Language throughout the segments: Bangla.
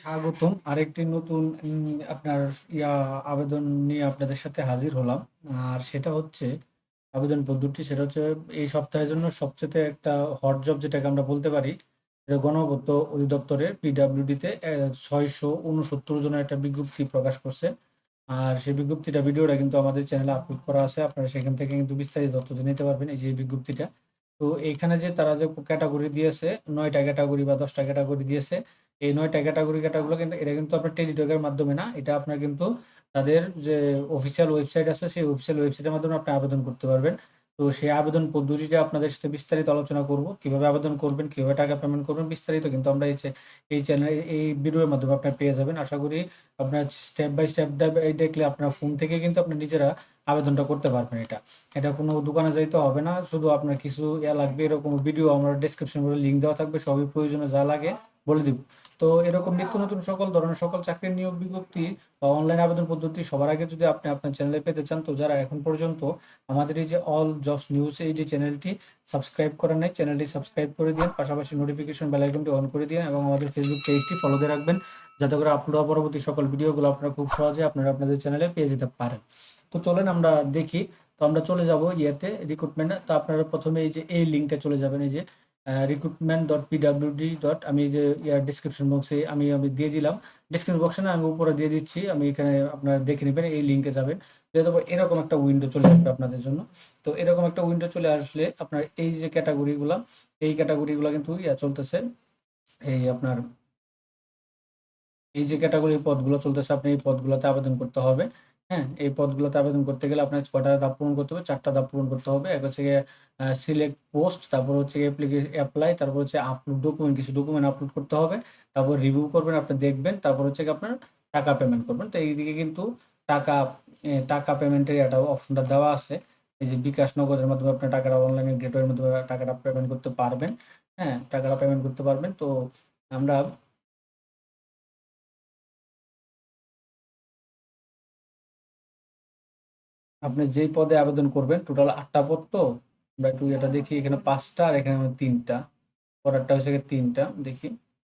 স্বাগতম। আরেকটি নতুন আপনার ইয়া আবেদন নিয়ে আপনাদের সাথে হাজির হলাম। আর সেটা হচ্ছে, আবেদন পদ্ধতি, সেটা হচ্ছে এই সপ্তাহের জন্য সবচেয়ে একটা হট জব যেটাকে আমরা বলতে পারি, এটা গণপূর্ত অধিদপ্তরে পিডাব্লিউডিতে ছয়শো উনসত্তর জনের একটা বিজ্ঞপ্তি প্রকাশ করছে। আর সেই বিজ্ঞপ্তিটা, ভিডিওটা কিন্তু আমাদের চ্যানেলে আপলোড করা আছে। আপনারা সেখান থেকে কিন্তু বিস্তারিত তথ্য নিতে পারবেন এই যে বিজ্ঞপ্তিটা। তো এইখানে যে তারা যে ক্যাটাগরি দিয়েছে, নয়টা ক্যাটাগরি বা দশটা ক্যাটাগরি দিয়েছে এই নয়টা ক্যাটাগরি ক্যাটাগুলো কিন্তু, এটা কিন্তু আপনার টেলিটকের মাধ্যমে না, এটা আপনার কিন্তু তাদের যে অফিসিয়াল ওয়েবসাইট আছে, সেই অফিসিয়াল ওয়েবসাইটের মাধ্যমে আপনি আবেদন করতে পারবেন। তো সেই আবেদন পদ্ধতিটা আপনাদের সাথে বিস্তারিত আলোচনা করব, কীভাবে আবেদন করবেন, কীভাবে টাকা পেমেন্ট করবেন বিস্তারিত কিন্তু আমরা এই এই চ্যানেল এই ভিডিওর মাধ্যমে আপনার পেয়ে যাবেন। আশা করি আপনার স্টেপ বাই স্টেপ দেখলে আপনার ফোন থেকে কিন্তু আপনি নিজেরা আবেদনটা করতে পারবেন এটা। এটা কোনো দোকানে যাইতে হবে না, শুধু আপনার কিছু ইয়া লাগবে, এরকম ভিডিও আমরা ডিসক্রিপশন করে লিঙ্ক দেওয়া থাকবে, সবই প্রয়োজনে যা লাগে বলে দিব। তো এরকম নিত্য নতুন সকল ধরনের সকল চাকরির নিয়োগ বিজ্ঞপ্তি বা অনলাইন আবেদন পদ্ধতি সবার আগে যদি আপনি আপনার চ্যানেলে পেতে চান, তো যারা এখন পর্যন্ত আমাদের এই যে অল জবস নিউজ এই যে চ্যানেলটি সাবস্ক্রাইব করেন নাই চ্যানেলটি সাবস্ক্রাইব করে দিন, পাশাপাশি নোটিফিকেশন বেল আইকনটি অন করে দিন এবং আমাদের ফেসবুক পেজটি ফলো দিয়ে রাখবেন, যাতে করে আপলোড হওয়া পরবর্তী সকল ভিডিওগুলো আপনারা খুব সহজে আপনারা আপনাদের চ্যানেলে পেয়ে যেতে পারেন। তো চলেন আমরা দেখি, তো আমরা চলে যাব ইয়েতে রিক্রুটমেন্ট তো আপনারা প্রথমে এই যে এই লিঙ্কটা চলে যাবেন, এই যে রিক্রুটমেন্ট ডট পিডাব্লিউডি ডট আমি যে, ইয়ার ডিসক্রিপশন বক্সে আমি আমি দিয়ে দিলাম। ডিসক্রিপশন বক্সে না, আমি উপরে দিয়ে দিচ্ছি। আমি এখানে আপনারা দেখে নেবেন, এই লিঙ্কে যাবেন। যেহেতু এরকম একটা উইন্ডো চলে আসবে আপনাদের জন্য। তো এরকম একটা উইন্ডো চলে আসলে আপনার এই যে ক্যাটাগরিগুলো এই ক্যাটাগরিগুলো কিন্তু, ইয়া, চলতেছে। এই আপনার, এই যে ক্যাটাগরি পদগুলো চলতেছে, আপনি এই পদগুলোতে আবেদন করতে হবে। হ্যাঁ এই পদগুলোতে আবেদন করতে গেলে আপনার ছটা ধাপ পূরণ করতে হবে, চারটা ধাপ পূরণ করতে হবে। এক হচ্ছে সিলেক্ট পোস্ট তারপর হচ্ছে অ্যাপ্লাই তারপর হচ্ছে আপলোড ডকুমেন্ট কিছু ডকুমেন্ট আপলোড করতে হবে। তারপর রিভিউ করবেন, আপনি দেখবেন, তারপর হচ্ছে আপনার টাকা পেমেন্ট করবেন। তো এইদিকে কিন্তু টাকা টাকা পেমেন্টের একটা অপশনটা দেওয়া আছে। এই যে বিকাশ নগদের মাধ্যমে আপনার টাকাটা অনলাইনে গেটওয়ের মাধ্যমে টাকাটা পেমেন্ট করতে পারবেন। হ্যাঁ টাকাটা পেমেন্ট করতে পারবেন। তো আমরা আপনি যেই পদে আবেদন করবেন টোটাল আটটা পদ তো আমরা একটু এটা দেখি, এখানে পাঁচটা আর এখানে আমাদের তিনটা। পরেরটা হচ্ছে তিনটা, দেখি।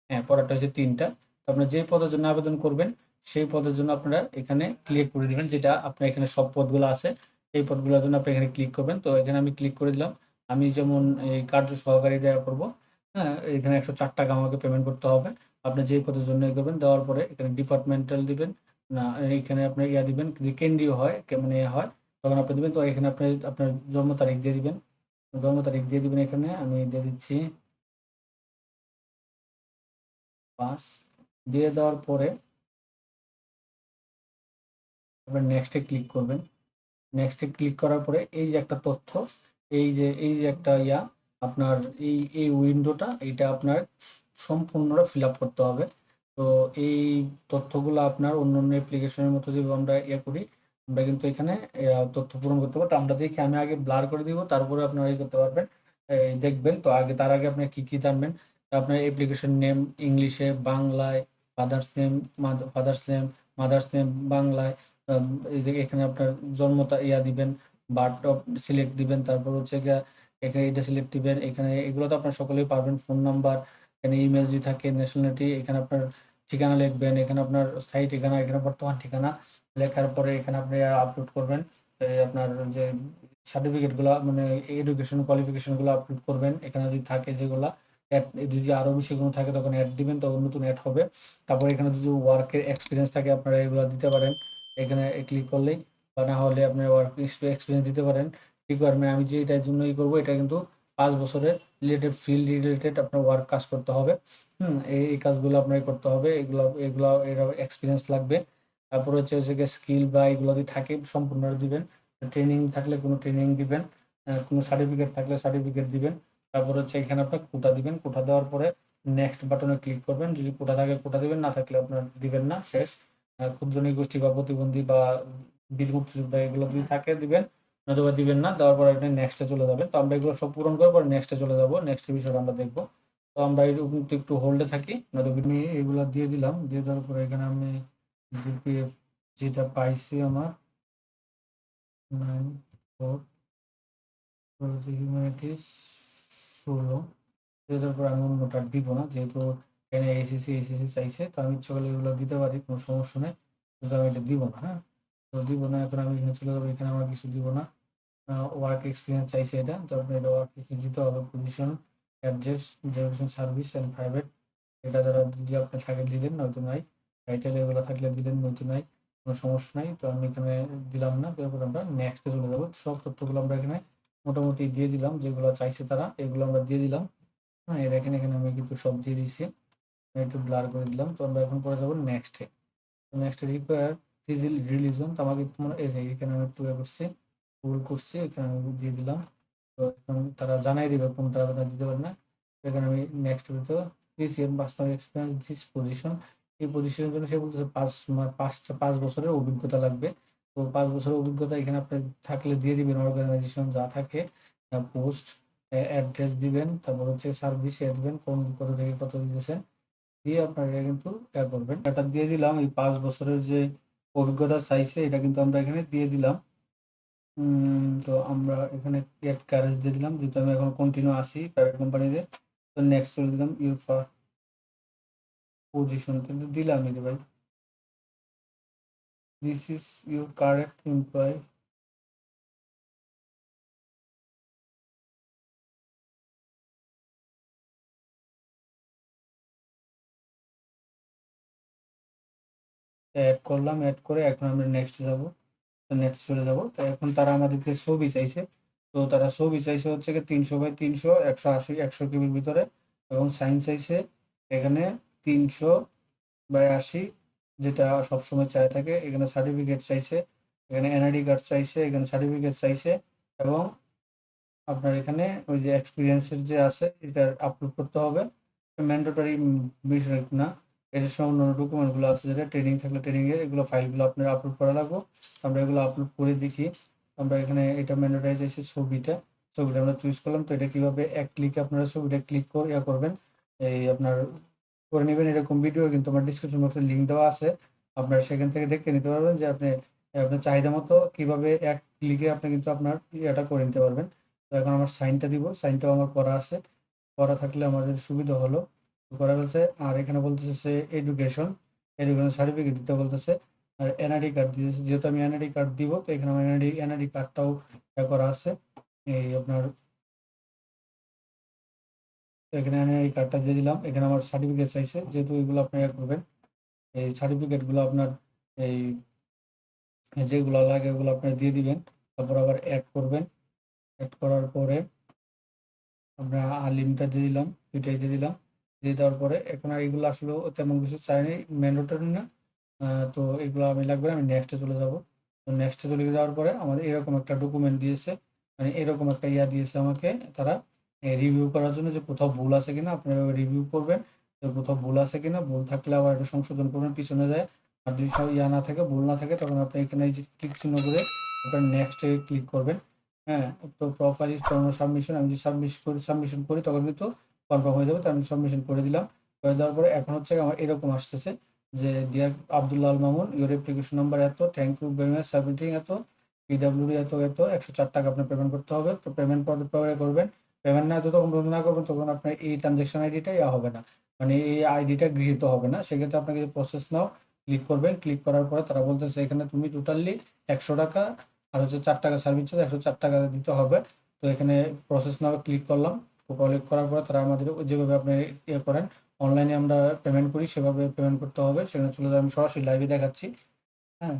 হ্যাঁ পরেরটা হচ্ছে তিনটা। তো আপনার যেই পদের জন্য আবেদন করবেন, সেই পদের জন্য আপনারা এখানে ক্লিক করে দিবেন, যেটা আপনার এখানে সব পদগুলো আছে। এই পদগুলোর জন্য আপনি এখানে ক্লিক করবেন। তো এখানে আমি ক্লিক করে দিলাম। আমি যেমন এই কার্য সহকারী দেওয়া করব হ্যাঁ এখানে একশো চার টাকা আমাকে পেমেন্ট করতে হবে। আপনি যেই পদের জন্য করবেন, দেওয়ার পরে এখানে ডিপার্টমেন্টাল দিবেন, না, এখানে আপনি ইয়া দিবেন কেন্দ্রীয় হয়, কে- মানে ইয়ে হয় তখন আপনি দিবেন, তো এখানে আপনি, আপনার জন্ম তারিখ দিয়ে দিবেন। জন্ম তারিখ দিয়ে দিবেন এখানে, আমি দিয়ে দিচ্ছি পাঁচ। দিয়ে দেওয়ার পরে আপনার নেক্সটে ক্লিক করবেন। নেক্সটে ক্লিক করার পরে এই যে একটা তথ্য, এই যে এই যে একটা ইয়া, আপনার এই এই উইন্ডোটা এইটা আপনার সম্পূর্ণটা ফিল আপ করতে হবে। তো এই তথ্যগুলো আপনার অন্য অন্য অ্যাপ্লিকেশনের মতো যে আমরা ইয়ে করি আমরা কিন্তু এখানে তথ্য পূরণ করতে পারব। আমরা দেখি, আমি আগে ব্লার করে দিব, তারপরে আপনারা ইয়ে করতে পারবেন। দেখবেন, তো আগে, তার আগে আপনি কি কি জানবেন? আপনার অ্যাপ্লিকেশন নেম ইংলিশে, বাংলায় father's name father's name mother's name বাংলায় এই এখানে আপনার জন্ম তা- ইয়া দিবেন বার্থ অফ সিলেক্ট দিবেন, তারপর হচ্ছে এখানে এটা সিলেক্ট দিবেন। এখানে এগুলো তো আপনার সকলেই পারবেন ফোন নাম্বার এখানে ইমেল যদি থাকে ন্যাশনালিটি এখানে আপনার ঠিকানা লিখবেন, এখানে আপনার স্থায়ী ঠিকানা, এখানে বর্তমান ঠিকানা লেখার পরে এখানে আপনি আপলোড করবেন। আপনার যে সার্টিফিকেটগুলা মানে এডুকেশন কোয়ালিফিকেশনগুলো আপলোড করবেন। এখানে যদি থাকে যেগুলা, add, যদি আরও বেশি কোনো থাকে তখন অ্যাড দিবেন, তখন নতুন অ্যাড হবে। তারপর এখানে যদি ওয়ার্কের এক্সপিরিয়েন্স থাকে, আপনারা এগুলো দিতে পারেন। এখানে ক্লিক করলেই বা না হলে আপনি ওয়ার্ক এক্সপিরিয়েন্স দিতে পারেন। রিকোয়ারমেন্ট আমি যে এটার জন্য করব, এটা কিন্তু পাঁচ বছরের রিলেটেড ফিল্ড রিলেটেড আপনার ওয়ার্ক কাজ করতে হবে। হুম, এই এই কাজগুলো আপনার করতে হবে। এগুলো এগুলো, এর এক্সপিরিয়েন্স লাগবে। তারপর হচ্ছে হচ্ছে স্কিল বা এগুলো যদি থাকে সম্পূর্ণ দিবেন। ট্রেনিং থাকলে কোনো ট্রেনিং দিবেন। কোনো সার্টিফিকেট থাকলে সার্টিফিকেট দিবেন। তারপর হচ্ছে এখানে আপনার কোটা দিবেন। কোটা দেওয়ার পরে নেক্সট বাটনে ক্লিক করবেন। যদি কোটা থাকে, কোটা দিবেন। না থাকলে আপনার দিবেন না। শেষ। ক্ষুদ্র গোষ্ঠী বা প্রতিবন্ধী বা মুক্তিযোদ্ধা এগুলো যদি থাকে, দিবেন। নতুবা দিবেন না, দেওয়ার পরে আপনি নেক্সটে চলে যাবেন। তো আমরা এগুলো সব পূরণ করার পরে নেক্সটে চলে যাব। নেক্সট বিষয়টা আমরা দেখব। তো আমরা এরকম একটু হোল্ডে থাকি। নতুবা আমি এগুলো দিয়ে দিলাম। দিয়ে দেওয়ার পরে এখানে আমি জিপিএফ যেটা পাইছি আমার নাইন ফোর হিউম্যানিটিস ষোলো। দিয়ে দেওয়ার পরে আমি অন্যটা দিব না, যেহেতু এখানে এসএসসি এসএসসি চাইছে। তো আমি ইচ্ছা করলে এগুলো দিতে পারি, কোনো সমস্যা নেই। কিন্তু আমি এটা দিব না হ্যাঁ? তো দিব না, এখন আমি এখানে চলে যাব, এখানে আমরা কিছু দিব না। ওয়ার্ক এক্সপিরিয়েন্স চাইছে এটা। তো আপনি এটা ওয়ার্ক দিতে হবে position address generation service and private এটা যারা যদি আপনার থাকে দিলেন নয়তো নাই টাইটেল এগুলো থাকলে দিলেন নয়তো নাই কোনো সমস্যা নাই। তো আমি এখানে দিলাম না তারপর আমরা নেক্সটে চলে যাব। সব তথ্যগুলো আমরা এখানে মোটামুটি দিয়ে দিলাম, যেগুলো চাইছে তারা, এগুলো আমরা দিয়ে দিলাম। হ্যাঁ এর এখানে এখানে আমি কিন্তু সব দিয়ে দিয়েছি। একটু ব্লার করে দিলাম। তো আমরা এখন পরে যাব নেক্সটে নেক্সটে রিকোয়ার রিলিজন তো আমাকে এই যে এখানে আমি একটু ইয়ে করছি। গুগল করছি এখানে আমি দিয়ে দিলাম। তো এখন তারা জানাই দিবে কোনটা আপনারা দিতে পারে না। এখানে আমি নেক্সট দিতে রিসিভ বাস্তব এক্সপিরিয়েন্স দিস পজিশন এই পজিশনের জন্য সে বলতেছে পাঁচ পাঁচটা, পাঁচ বছরের অভিজ্ঞতা লাগবে। তো পাঁচ বছরের অভিজ্ঞতা এখানে আপনি থাকলে দিয়ে দিবেন অর্গানাইজেশন যা থাকে পোস্ট অ্যাড্রেস দিবেন, তারপর হচ্ছে সার্ভিস দিবেন, কোন কত থেকে কত দিতেছেন দিয়ে আপনারা কিন্তু ইয়া করবেন। এটা দিয়ে দিলাম, এই পাঁচ বছরের যে অভিজ্ঞতা চাইছে, এটা কিন্তু আমরা এখানে দিয়ে দিলাম। তো আমরা এখানে গেট ক্যারেজ দিয়ে দিলাম। যেহেতু আমি এখন কন্টিনিউ আসি প্রাইভেট কোম্পানিতে তো নেক্সট চলে দিলাম ইউর পজিশন কিন্তু দিলাম রে ভাই। This is your correct employ add করলাম অ্যাড করে এখন আমরা নেক্সট যাব। নেক্সট চলে যাব। তো এখন তারা আমাদেরকে ছবি চাইছে তো তারা ছবি চাইছে হচ্ছে কি তিনশো বাই তিনশো, একশো আশি, একশো কেবির ভিতরে এবং সাইন চাইছে এখানে তিনশো বাই আশি যেটা সবসময় চাই থাকে। এখানে সার্টিফিকেট চাইছে, এখানে এনআইডি কার্ড চাইছে, এখানে সার্টিফিকেট চাইছে এবং আপনার এখানে ওই যে এক্সপিরিয়েন্সের যে আছে এটা আপলোড করতে হবে। ম্যান্ডেটরি বিষয় না। এর সঙ্গে অন্যান্য ডকুমেন্টগুলো আছে যেটা ট্রেনিং থাকলে ট্রেনিং এর, এগুলো ফাইলগুলো আপনার আপলোড করা লাগবে। আমরা এগুলো আপলোড করে দেখি। আমরা এখানে এটা ম্যান্ডেটারি চাইছি ছবিটা। ছবিটা আমরা চুজ করলাম তো এটা কীভাবে এক ক্লিকে আপনারা ছবিটা ক্লিক করে, ইয়া করবেন। এই আপনার করে নেবেন এরকম ভিডিও কিন্তু আমার ডিসক্রিপশন বক্সে লিঙ্ক দেওয়া আছে। আপনারা সেখান থেকে দেখে নিতে পারবেন যে আপনি, আপনার চাহিদা মতো কীভাবে এক ক্লিকে আপনি কিন্তু আপনার ইয়েটা করে নিতে পারবেন। তো এখন আমার সাইনটা দিব। সাইনটাও আমার করা আছে। করা থাকলে আমাদের সুবিধা হলো। করা হয়েছে। আর এখানে বলতেছে এডুকেশন এডুকেশন সার্টিফিকেট দিতে বলতেছে। আর এনআইডি কার্ড দিয়েছে। যেহেতু আমি এনআইডি কার্ড দিব, তো এখানে আমার এনআইডি এনআইডি কার্ডটাও করা আছে। এই আপনার এখানে এনআইডি কার্ডটা দিয়ে দিলাম। এখানে আমার সার্টিফিকেট চাইছে। যেহেতু এগুলো আপনি করবেন, এই সার্টিফিকেটগুলো আপনার, এই যেগুলো লাগে ওগুলো আপনি দিয়ে দিবেন। তারপর আবার অ্যাড করবেন। অ্যাড করার পরে আমরা আলিমটা দিয়ে দিলাম, দুইটাই দিয়ে দিলাম। দিয়ে দেওয়ার পরে এখন আর এগুলো আসলে তেমন কিছু চাইনি মেন ম্যান্ডেটরি না। তো এগুলো আমি লাগবে আমি নেক্সটে চলে যাব। তো নেক্সটে চলে যাওয়ার পরে আমাদের এরকম একটা ডকুমেন্ট দিয়েছে মানে এরকম একটা ইয়া দিয়েছে আমাকে তারা রিভিউ করার জন্য যে কোথাও ভুল আছে কিনা, আপনারা রিভিউ করবেন। যে কোথাও ভুল আছে কিনা, ভুল থাকলে আবার একটু সংশোধন করবেন, পিছনে যায়। আর যদি সব ইয়া না থাকে, ভুল না থাকে, তখন আপনি এখানে এই যে ক্লিক চিহ্ন করে আপনার নেক্সটে ক্লিক করবেন। হ্যাঁ তো প্রোফাইল সাবমিশন আমি যদি সাবমিশ করি সাবমিশন করি, তখন কিন্তু কনফার্ম হয়ে যাবে তো আমি সাবমিশন করে দিলাম। করে দেওয়ার পরে এখন হচ্ছে আমার এরকম আসতেছে যে dear Abdullah Al Mamun your application number এত thank you very much submitting এত পিডাব্লিউডি এত এত, একশো চার টাকা আপনার পেমেন্ট করতে হবে, তো পেমেন্ট পরে করবেন। পেমেন্ট না যতক্ষণ পর্যন্ত না করবেন, তখন আপনার এই ট্রানজ্যাকশন আইডিটা ইয়া হবে না। মানে এই আইডিটা গৃহীত হবে না। সেক্ষেত্রে আপনাকে প্রসেস নাও ক্লিক করবেন। ক্লিক করার পরে তারা বলতেছে, এখানে তুমি টোটালি একশো টাকা আর হচ্ছে চার টাকা সার্ভিস চার্জ একশো চার টাকা দিতে হবে। তো এখানে প্রসেস নাও ক্লিক করলাম। তো করার পর তারা আমাদের যেভাবে আপনি ইয়ে করেন অনলাইনে আমরা পেমেন্ট করি, সেভাবে পেমেন্ট করতে হবে। সেখানে চলে আমি সরাসরি লাইভে দেখাচ্ছি। হ্যাঁ।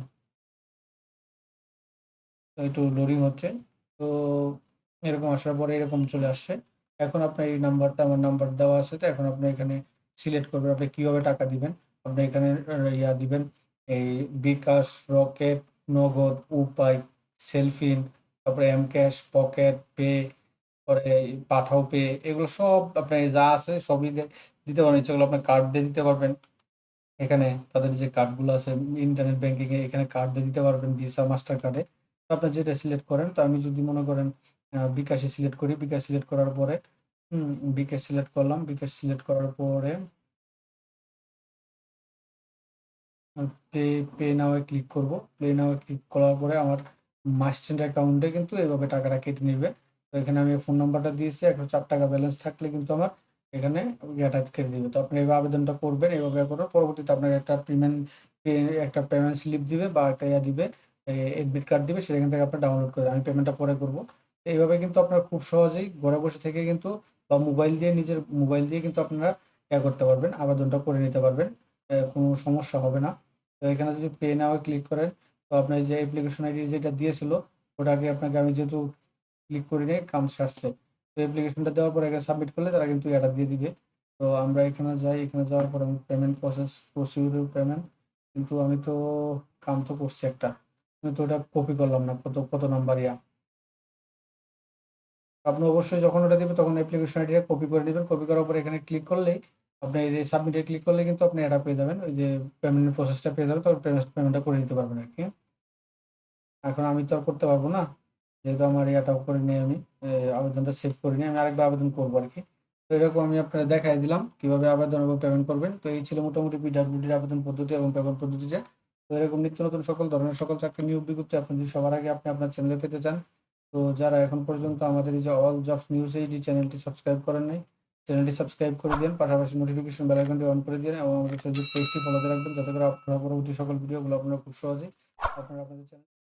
একটু লোডিং হচ্ছে। তো এরকম আসার পরে এরকম চলে আসছে। এখন আপনার এই নাম্বারটা আমার নাম্বার দেওয়া আছে তো এখন আপনি এখানে সিলেক্ট করবেন, আপনি কীভাবে টাকা দিবেন? আপনি এখানে ইয়া দিবেন, এই বিকাশ রকেট নগদ, উপায় সেলফিন তারপরে এম ক্যাশ পকেট পে পরে পাঠাও পে, এগুলো সব আপনার যা আছে সবই দিতে পারবেন। ইচ্ছাগুলো আপনার কার্ড দিয়ে দিতে পারবেন। এখানে তাদের যে কার্ডগুলো আছে ইন্টারনেট ব্যাংকিং এ এখানে কার্ড দিয়ে দিতে পারবেন ভিসা মাস্টার কার্ডে তো আপনি যেটা সিলেক্ট করেন, তো আমি যদি মনে করেন বিকাশে সিলেক্ট করি, বিকাশ সিলেক্ট করার পরে, হুম, বিকাশ সিলেক্ট করলাম। বিকাশ সিলেক্ট করার পরে পে পে নাও ক্লিক করব। পে নাও ক্লিক করার পরে আমার মার্চেন্ট অ্যাকাউন্টে কিন্তু এভাবে টাকাটা কেটে নেবে। তো এখানে আমি ফোন নাম্বারটা দিয়েছি একশো চার টাকা ব্যালেন্স থাকলে কিন্তু আমার এখানে ইয়াটা কেটে দিবে। তো আপনি এইভাবে আবেদনটা করবেন এইভাবে করে পরবর্তীতে আপনার একটা পেমেন্ট একটা পেমেন্ট স্লিপ দিবে বা একটা ইয়া দিবে এডমিট কার্ড দিবে, সেখান থেকে আপনার ডাউনলোড করে আমি পেমেন্টটা পরে করব। এইভাবে কিন্তু আপনার খুব সহজেই ঘরে বসে থেকে কিন্তু বা মোবাইল দিয়ে নিজের মোবাইল দিয়ে কিন্তু আপনারা ইয়া করতে পারবেন, আবেদনটা করে নিতে পারবেন কোনো সমস্যা হবে না। তো এখানে যদি পে নাও ক্লিক করেন, তো আপনার যে অ্যাপ্লিকেশন আইডি যেটা দিয়েছিল, ওটাকে আপনাকে আমি যেহেতু ক্লিক করে নিয়ে কাম সারছে তো অ্যাপ্লিকেশনটা দেওয়ার পরে এখানে সাবমিট করলে তারা কিন্তু এটা দিয়ে দিবে। তো আমরা এখানে যাই, এখানে যাওয়ার পর আমি পেমেন্ট প্রসেস প্রসিডিউর পেমেন্ট কিন্তু আমি তো কাম তো করছি একটা। আমি তো ওটা কপি করলাম না, কত কত নাম্বার ইয়া। আপনি অবশ্যই যখন ওটা দিবেন তখন অ্যাপ্লিকেশন আইডিটা কপি করে নেবেন। কপি করার পর এখানে ক্লিক করলেই আপনি এই সাবমিটে ক্লিক করলে কিন্তু আপনি এটা পেয়ে যাবেন। ওই যে পেমেন্টের প্রসেসটা পেয়ে যাবেন তখন পেমেন্টটা করে নিতে পারবেন আর কি। এখন আমি তো আর করতে পারব না। যেহেতু আমার ইয়াটাও করে নিই আমি আবেদনটা সেভ করে নিই আমি আরেকবার আবেদন করব আর কি। তো এরকম আমি আপনার দেখাই দিলাম কীভাবে আবেদন এবং পেমেন্ট করবেন। তো এই ছিল মোটামুটি পিডাব্লিউডির আবেদন পদ্ধতি এবং পেমেন্ট পদ্ধতিটা তো এরকম নিত্য নতুন সকল ধরনের সকল চাকরি নিয়োগ বিজ্ঞপ্তি আপনি যদি সবার আগে আপনি আপনার চ্যানেলে পেতে চান, তো যারা এখন পর্যন্ত আমাদের এই যে অল জবস নিউজ এই যে চ্যানেলটি সাবস্ক্রাইব করেন নাই চ্যানেলটি সাবস্ক্রাইব করে দিন, পাশাপাশি নোটিফিকেশন বেল আইকনটি অন করে দিন এবং আমাদের ফেসবুক পেজটি ফলোতে রাখবেন, যাতে করে আপনারা পরবর্তী সকল ভিডিওগুলো আপনারা খুব সহজেই আপনারা আপনাদের চ্যানেল